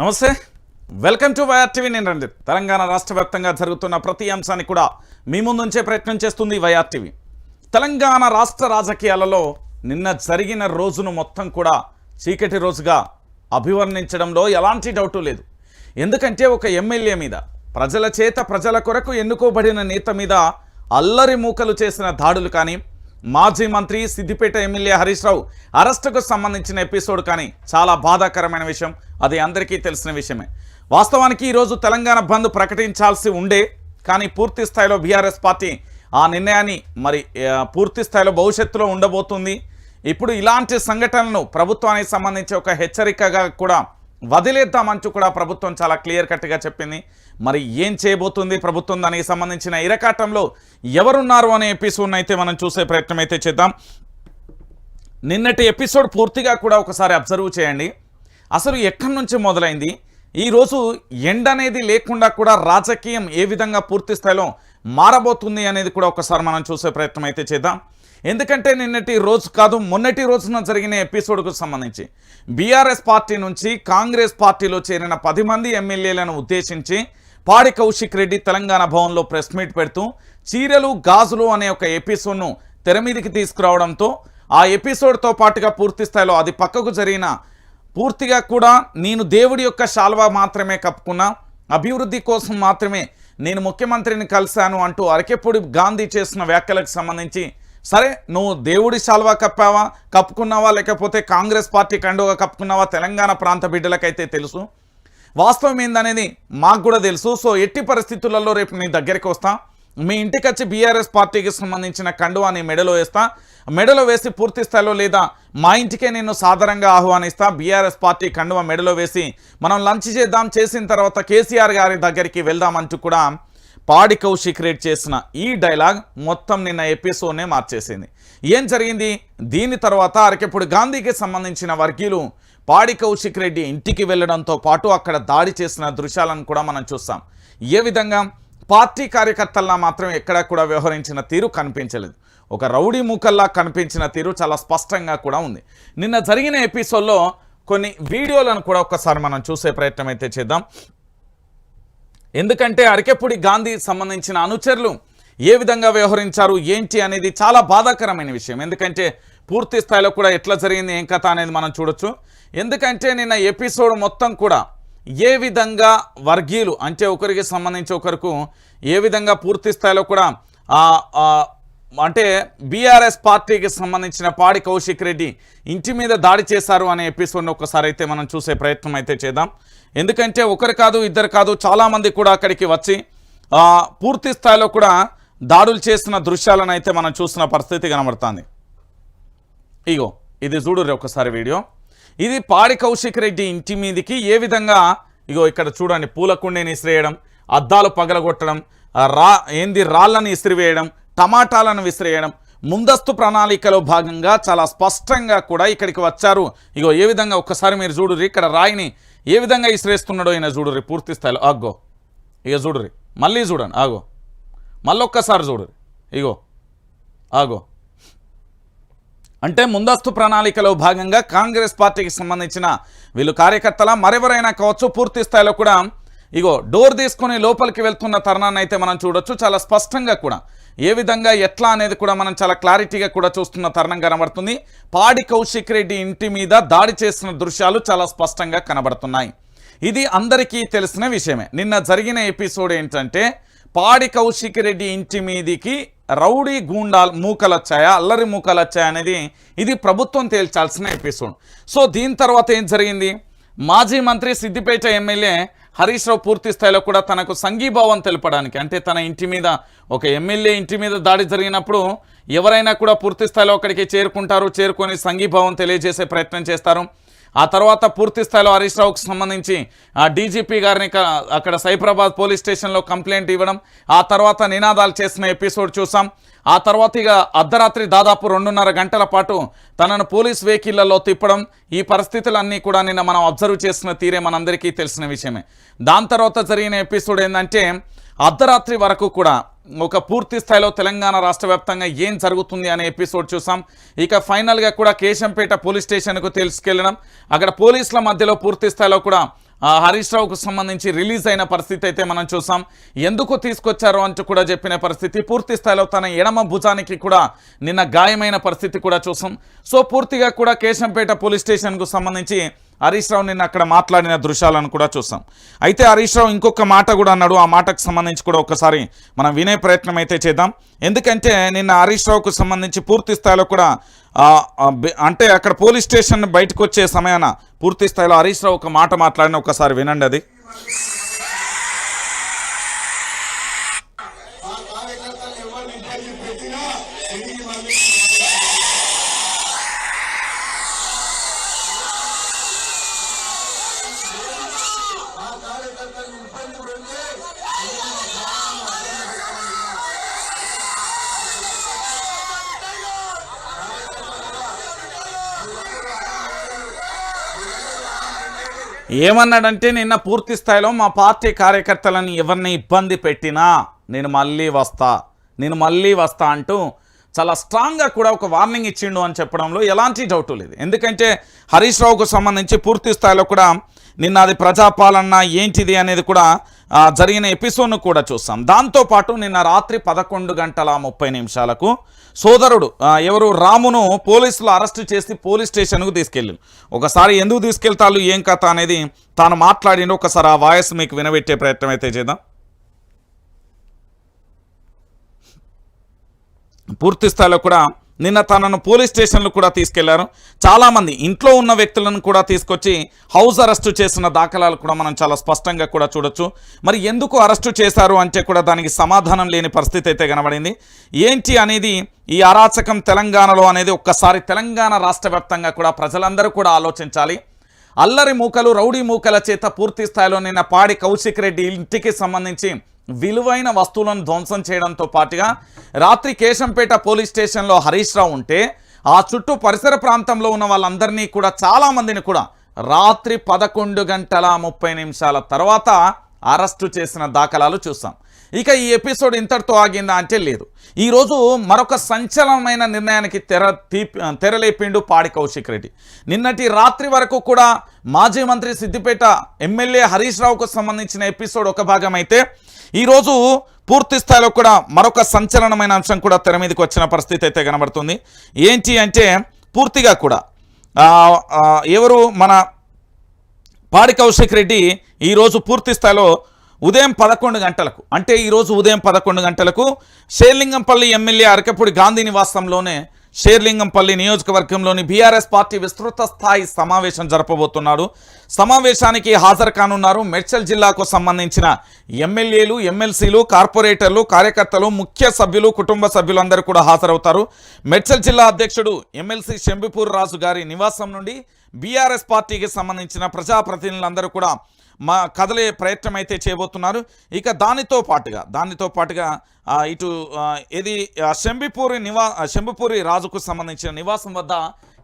నమస్తే. Welcome to YR TV నేను రంజిత్. తెలంగాణ రాష్ట్ర వ్యాప్తంగా జరుగుతున్న ప్రతి అంశాన్ని కూడా మీ ముందుంచే ప్రయత్నం చేస్తుంది వైఆర్ టీవీ తెలంగాణ రాష్ట్ర రాజకీయాలలో నిన్న జరిగిన రోజును మొత్తం కూడా చీకటి రోజుగా అభివర్ణించడంలో ఎలాంటి డౌటు లేదు. ఎందుకంటే ఒక ఎమ్మెల్యే మీద ప్రజల చేత ప్రజల కొరకు ఎన్నుకోబడిన నేత మీద అల్లరి మూకలు చేసిన దాడులు కానీ మాజీ మంత్రి సిద్దిపేట ఎమ్మెల్యే హరీష్ రావు అరెస్టుకు సంబంధించిన ఎపిసోడ్ కానీ చాలా బాధాకరమైన విషయం. అది అందరికీ తెలిసిన విషయమే. వాస్తవానికి ఈరోజు తెలంగాణ బంద్ ప్రకటించాల్సి ఉండే కానీ పూర్తి స్థాయిలో బీఆర్ఎస్ పార్టీ ఆ నిర్ణయాన్ని మరి పూర్తి స్థాయిలో భవిష్యత్తులో ఉండబోతుంది. ఇప్పుడు ఇలాంటి సంఘటనలను ప్రభుత్వానికి సంబంధించి ఒక హెచ్చరికగా కూడా వదిలేద్దామంటూ కూడా ప్రభుత్వం చాలా క్లియర్ కట్గా చెప్పింది. మరి ఏం చేయబోతుంది ప్రభుత్వం దానికి సంబంధించిన ఇరకాటంలో ఎవరున్నారు అనే ఎపిసోడ్ని అయితే మనం చూసే ప్రయత్నం అయితే చేద్దాం. నిన్నటి ఎపిసోడ్ పూర్తిగా కూడా ఒకసారి అబ్జర్వ్ చేయండి. అసలు ఎక్కడి నుంచి మొదలైంది? ఈరోజు ఎండ అనేది లేకుండా కూడా రాజకీయం ఏ విధంగా పూర్తి స్థాయిలో మారబోతుంది అనేది కూడా ఒకసారి మనం చూసే ప్రయత్నం అయితే చేద్దాం. ఎందుకంటే నిన్నటి రోజు కాదు మొన్నటి రోజున జరిగిన ఎపిసోడ్కు సంబంధించి బీఆర్ఎస్ పార్టీ నుంచి కాంగ్రెస్ పార్టీలో చేరిన పది మంది ఎమ్మెల్యేలను ఉద్దేశించి పాడి కౌశిక్ రెడ్డి తెలంగాణ భవన్లో ప్రెస్ మీట్ పెడుతూ చీరలు గాజులు అనే ఒక ఎపిసోడ్ను తెర మీదికి తీసుకురావడంతో ఆ ఎపిసోడ్తో పాటుగా పూర్తి స్థాయిలో అది పక్కకు జరిగిన పూర్తిగా కూడా నేను దేవుడి యొక్క శాల్వా మాత్రమే కప్పుకున్నా అభివృద్ధి కోసం మాత్రమే నేను ముఖ్యమంత్రిని కలిశాను అంటూ అరకెప్పుడు గాంధీ చేసిన వ్యాఖ్యలకు సంబంధించి సరే నువ్వు దేవుడి శాల్వా కప్పావా కప్పుకున్నావా లేకపోతే కాంగ్రెస్ పార్టీ కండుగా కప్పుకున్నావా తెలంగాణ ప్రాంత బిడ్డలకైతే తెలుసు. వాస్తవం ఏందనేది మాకు కూడా తెలుసు. సో ఎట్టి పరిస్థితులలో రేపు నీ దగ్గరికి వస్తాను మీ ఇంటికి వచ్చి బీఆర్ఎస్ పార్టీకి సంబంధించిన కండువాని మెడలో వేస్తా. మెడలో వేసి పూర్తి స్థాయిలో లేదా మా ఇంటికే నేను సాధారణంగా ఆహ్వానిస్తా. బీఆర్ఎస్ పార్టీ కండువ మెడలో వేసి మనం లంచ్ చేద్దాం. చేసిన తర్వాత కేసీఆర్ గారి దగ్గరికి వెళ్దామంటూ కూడా పాడి కౌశిక్ రేట్ చేసిన ఈ డైలాగ్ మొత్తం నిన్న ఎపిసోడ్నే మార్చేసింది. ఏం జరిగింది? దీని తర్వాత అరకెప్పుడు గాంధీకి సంబంధించిన వర్గీయులు పాడి కౌశిక్ రెడ్డి ఇంటికి వెళ్ళడంతో పాటు అక్కడ దాడి చేసిన దృశ్యాలను కూడా మనం చూస్తాం. ఏ విధంగా? పార్టీ కార్యకర్తల్లా మాత్రం ఎక్కడా కూడా వ్యవహరించిన తీరు కనిపించలేదు. ఒక రౌడీ మూకల్లా కనిపించిన తీరు చాలా స్పష్టంగా కూడా ఉంది. నిన్న జరిగిన ఎపిసోడ్లో కొన్ని వీడియోలను కూడా ఒక్కసారి మనం చూసే ప్రయత్నం అయితే చేద్దాం. ఎందుకంటే అరకెపూడి గాంధీ సంబంధించిన అనుచరులు ఏ విధంగా వ్యవహరించారు ఏంటి అనేది చాలా బాధాకరమైన విషయం. ఎందుకంటే పూర్తి స్థాయిలో కూడా ఎట్లా జరిగింది ఏం కథ అనేది మనం చూడొచ్చు. ఎందుకంటే నిన్న ఎపిసోడ్ మొత్తం కూడా ఏ విధంగా వర్గీయులు అంటే ఒకరికి సంబంధించి ఒకరికి ఏ విధంగా పూర్తి స్థాయిలో కూడా అంటే బీఆర్ఎస్ పార్టీకి సంబంధించిన పాడి కౌశిక్ రెడ్డి ఇంటి మీద దాడి చేశారు అనే ఎపిసోడ్ని ఒకసారి అయితే మనం చూసే ప్రయత్నం అయితే చేద్దాం. ఎందుకంటే ఒకరు కాదు ఇద్దరు కాదు చాలామంది కూడా అక్కడికి వచ్చి పూర్తి స్థాయిలో కూడా దాడులు చేసిన దృశ్యాలను అయితే మనం చూసిన పరిస్థితి కనబడుతుంది. ఇగో ఇది చూడురే ఒకసారి వీడియో. ఇది పాడి కౌశిక్ రెడ్డి ఇంటి మీదికి ఏ విధంగా ఇగో ఇక్కడ చూడండి పూల కుండీని ఇసిరేయడం అద్దాలు పగలగొట్టడం రా ఏంది రాళ్ళను ఇసిరివేయడం టమాటాలను విసిరేయడం ముందస్తు ప్రణాళికలో భాగంగా చాలా స్పష్టంగా కూడా ఇక్కడికి వచ్చారు. ఇగో ఏ విధంగా ఒక్కసారి మీరు చూడుర్రి ఇక్కడ రాయిని ఏ విధంగా ఇసిరేస్తున్నాడో ఈయన చూడుర్రి పూర్తి స్థాయిలో. అగ్గో ఇక చూడుర్రి మళ్ళీ చూడండి ఆగో మళ్ళొక్కసారి చూడుర్రి ఇగో ఆగో. అంటే ముందస్తు ప్రణాళికలో భాగంగా కాంగ్రెస్ పార్టీకి సంబంధించిన వీళ్ళు కార్యకర్తల మరెవరైనా కావచ్చు పూర్తి స్థాయిలో కూడా ఇగో డోర్ తీసుకొని లోపలికి వెళ్తున్న తరుణాన్ని అయితే మనం చూడొచ్చు. చాలా స్పష్టంగా కూడా ఏ విధంగా ఎట్లా అనేది కూడా మనం చాలా క్లారిటీగా కూడా చూస్తున్న తరుణం కనబడుతుంది. పాడి కౌశిక్ రెడ్డి ఇంటి మీద దాడి చేసిన దృశ్యాలు చాలా స్పష్టంగా కనబడుతున్నాయి. ఇది అందరికీ తెలిసిన విషయమే. నిన్న జరిగిన ఎపిసోడ్ ఏంటంటే పాడి కౌశిక్ రెడ్డి ఇంటి మీదికి రౌడీ గూండాలు మూకలు వచ్చాయా అల్లరి మూకలు వచ్చాయా అనేది ఇది ప్రభుత్వం తేల్చాల్సిన ఎపిసోడ్. సో దీని తర్వాత ఏం జరిగింది? మాజీ మంత్రి సిద్దిపేట ఎమ్మెల్యే హరీష్ రావు పూర్తి స్థాయిలో కూడా తనకు సంఘీభావం తెలపడానికి అంటే తన ఇంటి మీద ఒక ఎమ్మెల్యే ఇంటి మీద దాడి జరిగినప్పుడు ఎవరైనా కూడా పూర్తి స్థాయిలో అక్కడికి చేరుకుంటారు చేరుకొని సంఘీభావం తెలియజేసే ప్రయత్నం చేస్తారు. ఆ తర్వాత పూర్తి స్థాయిలో హరీష్ రావుకు సంబంధించి ఆ డీజీపీ గారిని అక్కడ సైబరాబాద్ పోలీస్ స్టేషన్లో కంప్లైంట్ ఇవ్వడం ఆ తర్వాత నినాదాలు చేసిన ఎపిసోడ్ చూసాం. ఆ తర్వాత ఇక అర్ధరాత్రి దాదాపు రెండున్నర గంటల పాటు తనను పోలీస్ వెహికల్లలో తిప్పడం ఈ పరిస్థితులన్నీ కూడా నిన్న మనం అబ్జర్వ్ చేసిన తీరే మనందరికీ తెలిసిన విషయమే. దాని తర్వాత జరిగిన ఎపిసోడ్ ఏంటంటే అర్ధరాత్రి వరకు కూడా ఒక పూర్తి స్థాయిలో తెలంగాణ రాష్ట్ర వ్యాప్తంగా ఏం జరుగుతుంది అనే ఎపిసోడ్ చూసాం. ఇక ఫైనల్గా కూడా కేశంపేట పోలీస్ స్టేషన్కు తీసుకెళ్ళడం అక్కడ పోలీసుల మధ్యలో పూర్తి స్థాయిలో కూడా హరీష్ రావుకు సంబంధించి రిలీజ్ అయిన పరిస్థితి అయితే మనం చూసాం. ఎందుకు తీసుకొచ్చారో అంటూ కూడా చెప్పిన పరిస్థితి. పూర్తి స్థాయిలో తన ఎడమ భుజానికి కూడా నిన్న గాయమైన పరిస్థితి కూడా చూసాం. సో పూర్తిగా కూడా కేశంపేట పోలీస్ స్టేషన్కు సంబంధించి హరీష్ రావు నిన్న అక్కడ మాట్లాడిన దృశ్యాలను కూడా చూసాం. అయితే హరీష్ రావు ఇంకొక మాట కూడా అన్నాడు. ఆ మాటకు సంబంధించి కూడా ఒకసారి మనం వినే ప్రయత్నం అయితే చేద్దాం. ఎందుకంటే నిన్న హరీష్ రావుకు సంబంధించి పూర్తి స్థాయిలో కూడా అంటే అక్కడ పోలీస్ స్టేషన్ బయటకు వచ్చే సమయాన పూర్తి స్థాయిలో హరీష్ రావు ఒక మాట మాట్లాడిన ఒకసారి వినండి అది. ఏమన్నాడంటే నిన్న పూర్తి స్థాయిలో మా పార్టీ కార్యకర్తలని ఎవరిని ఇబ్బంది పెట్టినా నేను మళ్ళీ వస్తా నేను మళ్ళీ వస్తా అంటూ చాలా స్ట్రాంగ్గా కూడా ఒక వార్నింగ్ ఇచ్చిండు అని చెప్పడంలో ఎలాంటి డౌట్ లేదు. ఎందుకంటే హరీష్ రావుకు సంబంధించి పూర్తి స్థాయిలో కూడా నిన్న అది ప్రజాపాలన ఏంటిది అనేది కూడా జరిగిన ఎపిసోడ్ను కూడా చూస్తాం. దాంతోపాటు నిన్న రాత్రి పదకొండు గంటల ముప్పై నిమిషాలకు సోదరుడు ఎవరు? రామును పోలీసులు అరెస్టు చేసి పోలీస్ స్టేషన్కు తీసుకెళ్ళి ఒకసారి ఎందుకు తీసుకెళ్తారు ఏం కథ అనేది తాను మాట్లాడిన ఒకసారి ఆ వాయిస్ మీకు వినబెట్టే ప్రయత్నం అయితే చేద్దాం. పూర్తి స్థాయిలో కూడా నిన్న తనను పోలీస్ స్టేషన్లు కూడా తీసుకెళ్ళారు. చాలామంది ఇంట్లో ఉన్న వ్యక్తులను కూడా తీసుకొచ్చి హౌస్ అరెస్టు చేసిన దాఖలాలు కూడా మనం చాలా స్పష్టంగా కూడా చూడొచ్చు. మరి ఎందుకు అరెస్టు చేశారు అంటే కూడా దానికి సమాధానం లేని పరిస్థితి అయితే కనబడింది. ఏంటి అనేది ఈ అరాచకం తెలంగాణలో అనేది ఒక్కసారి తెలంగాణ రాష్ట్ర కూడా ప్రజలందరూ కూడా ఆలోచించాలి. అల్లరి మూకలు రౌడీ మూకల చేత పూర్తి స్థాయిలో నిన్న పాడి కౌశిక్ రెడ్డి ఇంటికి సంబంధించి విలువైన వస్తువులను ధ్వంసం చేయడంతో పాటుగా రాత్రి కేశంపేట పోలీస్ స్టేషన్లో హరీష్ రావు ఉంటే ఆ చుట్టూ పరిసర ప్రాంతంలో ఉన్న వాళ్ళందరినీ కూడా చాలామందిని కూడా రాత్రి పదకొండు గంటల ముప్పై నిమిషాల తర్వాత అరెస్టు చేసిన దాఖలాలు చూసాం ఇక ఈ ఎపిసోడ్ ఇంతటితో ఆగిందా అంటే లేదు. ఈరోజు మరొక సంచలనమైన నిర్ణయానికి తెర తీపి తెరలేపిండు పాడి కౌశిక్ రెడ్డి. నిన్నటి రాత్రి వరకు కూడా మాజీ మంత్రి సిద్దిపేట ఎమ్మెల్యే హరీష్ రావుకు సంబంధించిన ఎపిసోడ్ ఒక భాగం అయితే ఈరోజు పూర్తి స్థాయిలో కూడా మరొక సంచలనమైన అంశం కూడా తెర మీదకి వచ్చిన పరిస్థితి అయితే కనబడుతుంది. ఏంటి అంటే పూర్తిగా కూడా ఎవరు మన పాడి కౌశిక్ రెడ్డి ఈరోజు పూర్తి స్థాయిలో ఉదయం పదకొండు గంటలకు అంటే ఈరోజు ఉదయం పదకొండు గంటలకు షేర్లింగంపల్లి ఎమ్మెల్యే అరకపూడి గాంధీ నివాసంలోనే షేర్లింగంపల్లి నియోజకవర్గంలోని బీఆర్ఎస్ పార్టీ విస్తృత స్థాయి సమావేశం జరపబోతున్నాడు. సమావేశానికి హాజరు కానున్నారు మెడ్చల్ జిల్లాకు సంబంధించిన ఎమ్మెల్యేలు ఎమ్మెల్సీలు కార్పొరేటర్లు కార్యకర్తలు ముఖ్య సభ్యులు కుటుంబ సభ్యులందరూ కూడా హాజరవుతారు. మెడ్చల్ జిల్లా అధ్యక్షుడు ఎమ్మెల్సీ శంబిపూర్ రాజు గారి నివాసం నుండి బీఆర్ఎస్ పార్టీకి సంబంధించిన ప్రజాప్రతినిధులందరూ కూడా మా కదలే ప్రయత్నం అయితే చేయబోతున్నారు. ఇక దానితో పాటుగా దానితో పాటుగా ఇటు ఏది ఇది శంభిపూరి నివా శంభిపూరి రాజుకు సంబంధించిన నివాసం వద్ద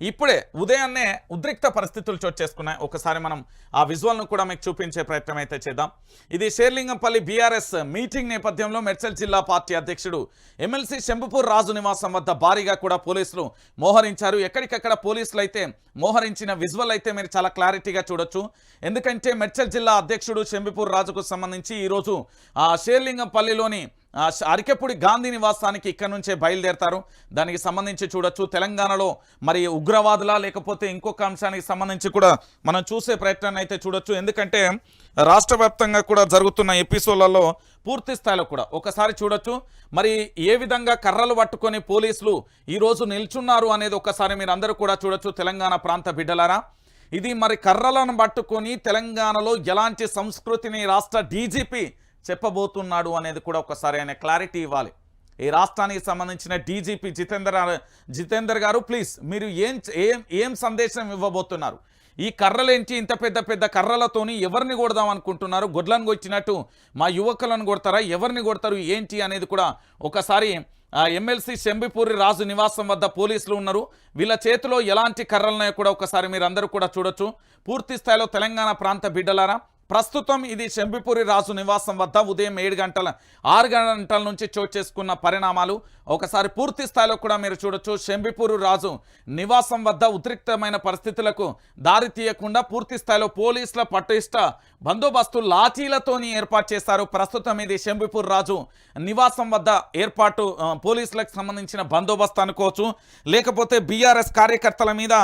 ఇప్పుడే ఉదయాన్నే ఉద్రిక్త పరిస్థితులు చోటు చేసుకున్నాయి. ఒకసారి మనం ఆ విజువల్ను కూడా మీకు చూపించే ప్రయత్నం అయితే చేద్దాం. ఇది షేర్లింగంపల్లి బీఆర్ఎస్ మీటింగ్ నేపథ్యంలో మెడ్చల్ జిల్లా పార్టీ అధ్యక్షుడు ఎమ్మెల్సీ శంభుపూర్ రాజు నివాసం వద్ద భారీగా కూడా పోలీసులు మోహరించారు. ఎక్కడికక్కడ పోలీసులు అయితే మోహరించిన విజువల్ అయితే మీరు చాలా క్లారిటీగా చూడొచ్చు. ఎందుకంటే మెడ్చల్ జిల్లా అధ్యక్షుడు శంభిపూర్ రాజుకు సంబంధించి ఈరోజు ఆ షేర్లింగంపల్లిలోని అరికెప్పుడు గాంధీ నివాసానికి ఇక్కడ నుంచే బయలుదేరతారు. దానికి సంబంధించి చూడొచ్చు తెలంగాణలో మరి ఉగ్రవాదులా లేకపోతే ఇంకొక అంశానికి సంబంధించి కూడా మనం చూసే ప్రయత్నాన్ని అయితే చూడొచ్చు. ఎందుకంటే రాష్ట్ర కూడా జరుగుతున్న ఎపిసోడ్లలో పూర్తి స్థాయిలో కూడా ఒకసారి చూడొచ్చు. మరి ఏ విధంగా కర్రలు పట్టుకొని పోలీసులు ఈరోజు నిల్చున్నారు అనేది ఒకసారి మీరు అందరూ కూడా చూడొచ్చు తెలంగాణ ప్రాంత బిడ్డలారా. ఇది మరి కర్రలను పట్టుకొని తెలంగాణలో ఎలాంటి సంస్కృతిని రాష్ట్ర డీజీపీ చెప్పబోతున్నాడు అనేది కూడా ఒకసారి ఆయన క్లారిటీ ఇవ్వాలి. ఈ రాష్ట్రానికి సంబంధించిన డీజీపీ జితేందర్ జితేందర్ గారు ప్లీజ్ మీరు ఏం ఏం ఏం సందేశం ఇవ్వబోతున్నారు? ఈ కర్రలేంటి ఇంత పెద్ద పెద్ద కర్రలతోని ఎవరిని కొడదాం అనుకుంటున్నారు? గొడ్లను కొట్టినట్టు మా యువకులను కొడతారా? ఎవరిని కొడతారు? ఏంటి అనేది కూడా ఒకసారి ఎమ్మెల్సీ శంబిపూరి రాజు నివాసం వద్ద పోలీసులు ఉన్నారు. వీళ్ళ చేతిలో ఎలాంటి కర్రలున్నాయో కూడా ఒకసారి మీరు కూడా చూడొచ్చు. పూర్తి స్థాయిలో తెలంగాణ ప్రాంత బిడ్డలారా ప్రస్తుతం ఇది శంభిపూరి రాజు నివాసం వద్ద ఉదయం ఏడు గంటల ఆరు గంటల నుంచి చోటు చేసుకున్న పరిణామాలు ఒకసారి పూర్తి స్థాయిలో కూడా మీరు చూడొచ్చు. శంభిపూరి రాజు నివాసం వద్ద ఉద్రిక్తమైన పరిస్థితులకు దారి తీయకుండా పూర్తి స్థాయిలో పోలీసుల పటిష్ట బందోబస్తు లాఠీలతోని ఏర్పాటు చేశారు. ప్రస్తుతం ఇది శంభిపూర్ రాజు నివాసం వద్ద ఏర్పాటు పోలీసులకు సంబంధించిన బందోబస్తు అనుకోవచ్చు. లేకపోతే బీఆర్ఎస్ కార్యకర్తల మీద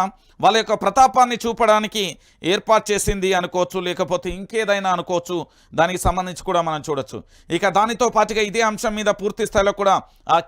వాళ్ళ యొక్క ప్రతాపాన్ని చూపడానికి ఏర్పాటు చేసింది అనుకోవచ్చు. లేకపోతే ఇంకేదైనా అనుకోవచ్చు. దానికి సంబంధించి కూడా మనం చూడొచ్చు. ఇక దానితో పాటుగా ఇదే అంశం మీద పూర్తి స్థాయిలో కూడా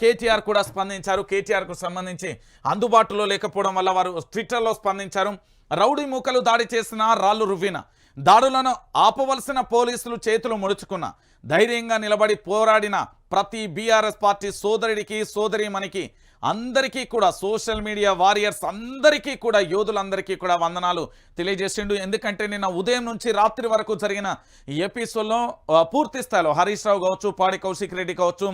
కేటీఆర్ కూడా స్పందించారు. కేటీఆర్కు సంబంధించి అందుబాటులో లేకపోవడం వల్ల వారు ట్విట్టర్లో స్పందించారు. రౌడీ మూకలు దాడి చేసిన రాళ్ళు రువ్విన దాడులను ఆపవలసిన పోలీసులు చేతులు ముడుచుకున్న ధైర్యంగా నిలబడి పోరాడిన ప్రతి బీఆర్ఎస్ పార్టీ సోదరుడికి సోదరిమణికి అందరికీ కూడా సోషల్ మీడియా వారియర్స్ అందరికీ కూడా యోధులందరికీ కూడా వందనాలు తెలియజేసిండు. ఎందుకంటే నిన్న ఉదయం నుంచి రాత్రి వరకు జరిగిన ఎపిసోడ్లో పూర్తి స్థాయిలో హరీష్ రావు కావచ్చు పాడి కౌశిక్ రెడ్డి కావచ్చు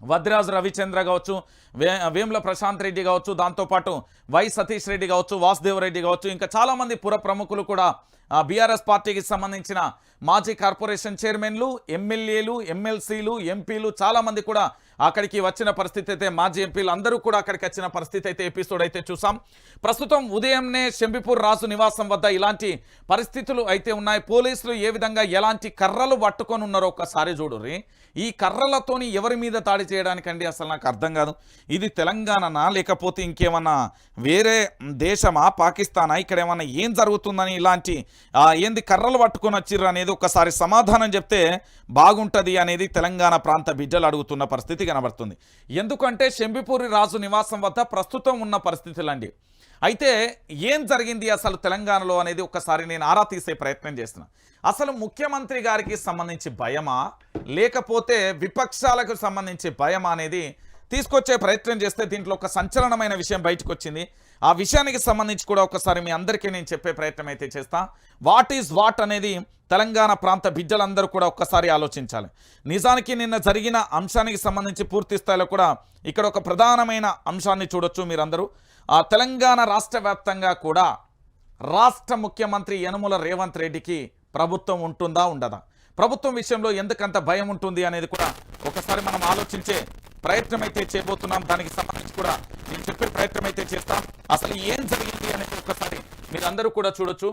వద్రాజు రవిచంద్ర కావచ్చు వే వేముల ప్రశాంత్ రెడ్డి కావచ్చు దాంతోపాటు వై సతీష్ రెడ్డి కావచ్చు వాసుదేవ్ రెడ్డి కావచ్చు ఇంకా చాలామంది పుర ప్రముఖులు కూడా బీఆర్ఎస్ పార్టీకి సంబంధించిన మాజీ కార్పొరేషన్ చైర్మన్లు ఎమ్మెల్యేలు ఎమ్మెల్సీలు ఎంపీలు చాలామంది కూడా అక్కడికి వచ్చిన పరిస్థితి అయితే మాజీ ఎంపీలు అందరూ కూడా అక్కడికి వచ్చిన పరిస్థితి అయితే ఎపిసోడ్ అయితే చూసాం. ప్రస్తుతం ఉదయంనే శంభిపూర్ రాజు నివాసం వద్ద ఇలాంటి పరిస్థితులు అయితే ఉన్నాయి. పోలీసులు ఏ విధంగా ఎలాంటి కర్రలు పట్టుకొని ఉన్నారో ఒక్కసారి చూడుర్రి. ఈ కర్రలతోని ఎవరి మీద దాడి చేయడానికండి అసలు నాకు అర్థం కాదు. ఇది తెలంగాణనా? లేకపోతే ఇంకేమన్నా వేరే దేశమా? పాకిస్తానా? ఇక్కడ ఏమన్నా ఏం జరుగుతుందని ఇలాంటి ఏంది కర్రలు పట్టుకొని వచ్చిర్రు అనేది ఒకసారి సమాధానం చెప్తే బాగుంటుంది అనేది తెలంగాణ ప్రాంత బిడ్డలు అడుగుతున్న పరిస్థితి కనబడుతుంది. ఎందుకంటే శంభిపూరి రాజు నివాసం వద్ద ప్రస్తుతం ఉన్న పరిస్థితులండి. అయితే ఏం జరిగింది అసలు తెలంగాణలో అనేది ఒకసారి నేను ఆరా తీసే ప్రయత్నం చేస్తున్నా. అసలు ముఖ్యమంత్రి గారికి సంబంధించి భయమా? లేకపోతే విపక్షాలకు సంబంధించి భయమా అనేది తీసుకొచ్చే ప్రయత్నం చేస్తే దీంట్లో ఒక సంచలనమైన విషయం బయటకు వచ్చింది ఆ విషయానికి సంబంధించి కూడా ఒకసారి మీ అందరికీ నేను చెప్పే ప్రయత్నం అయితే చేస్తా. వాట్ ఈజ్ వాట్ అనేది తెలంగాణ ప్రాంత బిడ్డలందరూ కూడా ఒక్కసారి ఆలోచించాలి. నిజానికి నిన్న జరిగిన అంశానికి సంబంధించి పూర్తి స్థాయిలో కూడా ఇక్కడ ఒక ప్రధానమైన అంశాన్ని చూడొచ్చు మీరందరూ. ఆ తెలంగాణ రాష్ట్ర వ్యాప్తంగా కూడా రాష్ట్ర ముఖ్యమంత్రి యనుమల రేవంత్ రెడ్డికి ప్రభుత్వం ఉంటుందా ఉండదా? ప్రభుత్వం విషయంలో ఎందుకంత భయం ఉంటుంది అనేది కూడా ఒకసారి మనం ఆలోచించే ప్రయత్నం అయితే చేయబోతున్నాం దానికి సంబంధించి కూడా నేను చెప్పే ప్రయత్నం అయితే చేస్తాం. అసలు ఏం జరిగింది అనేది ఒకసారి మీరందరూ కూడా చూడొచ్చు.